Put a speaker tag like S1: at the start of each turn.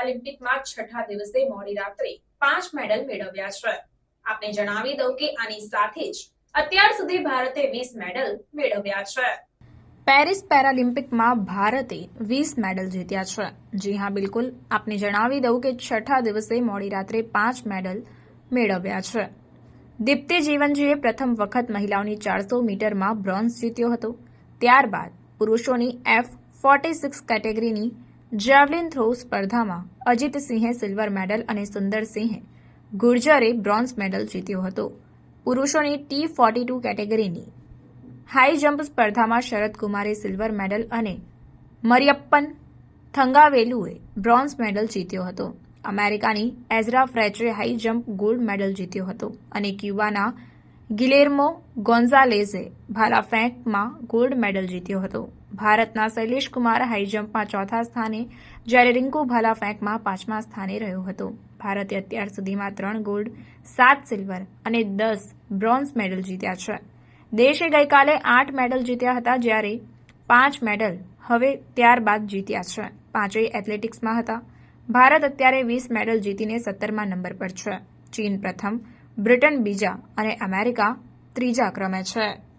S1: પેરાલિમ્પિકમાં છઠ્ઠા દિવસે મોડી રાત્રે પાંચ મેડલ મેળવ્યા છે. આપને જણાવી દઉં કે આની સાથે જ અત્યાર સુધી ભારતે વીસ મેડલ મેળવ્યા છે. પેરિસ પેરાલિમ્પિકમાં ભારતે વીસ મેડલ જીત્યા છે. જી હા, બિલકુલ. આપને જણાવી દઉં કે છઠ્ઠા દિવસે મોડી રાત્રે પાંચ મેડલ મેળવ્યા છે. દીપ્તિ જીવનજીએ પ્રથમ વખત મહિલાઓની ચારસો મીટરમાં બ્રોન્ઝ જીત્યો હતો. ત્યારબાદ પુરુષોની એફ ફોર્ટી સિક્સ કેટેગરીની જેવલિન થ્રો સ્પર્ધામાં અજીતસિંહે સિલ્વર મેડલ અને સુંદરસિંહે ગુર્જરે બ્રોન્ઝ મેડલ જીત્યો હતો. પુરુષોની ટી ફોર્ટી ટુ કેટેગરીની હાઈ જમ્પ સ્પર્ધામાં શરદ કુમારે સિલ્વર મેડલ અને મરિયપ્પન થંગાવેલુએ બ્રોન્ઝ મેડલ જીત્યો હતો. અમેરિકાની એઝરા ફ્રેચરે હાઈ જમ્પ ગોલ્ડ મેડલ જીત્યો હતો અને ક્યુબાના ગિલેર્મો ગોન્ઝાલેઝે ભાલા ફેંકમાં ગોલ્ડ મેડલ જીત્યો હતો. ભારતના શૈલેષ કુમાર હાઈજમ્પમાં ચોથા સ્થાને, જ્યારે રિંકુ ભાલા ફેંકમાં પાંચમા સ્થાને રહ્યો હતો. ભારતે અત્યાર સુધીમાં ત્રણ ગોલ્ડ, સાત સિલ્વર અને દસ બ્રોન્ઝ મેડલ જીત્યા છે. દેશે ગઈકાલે આઠ મેડલ જીત્યા હતા, જ્યારે પાંચ મેડલ હવે ત્યારબાદ જીત્યા છે. પાંચેય એથ્લેટિક્સમાં હતા. ભારત અત્યારે વીસ મેડલ જીતીને સત્તરમા નંબર પર છે. ચીન પ્રથમ, બ્રિટન બીજા અને અમેરિકા ત્રીજા ક્રમે છે.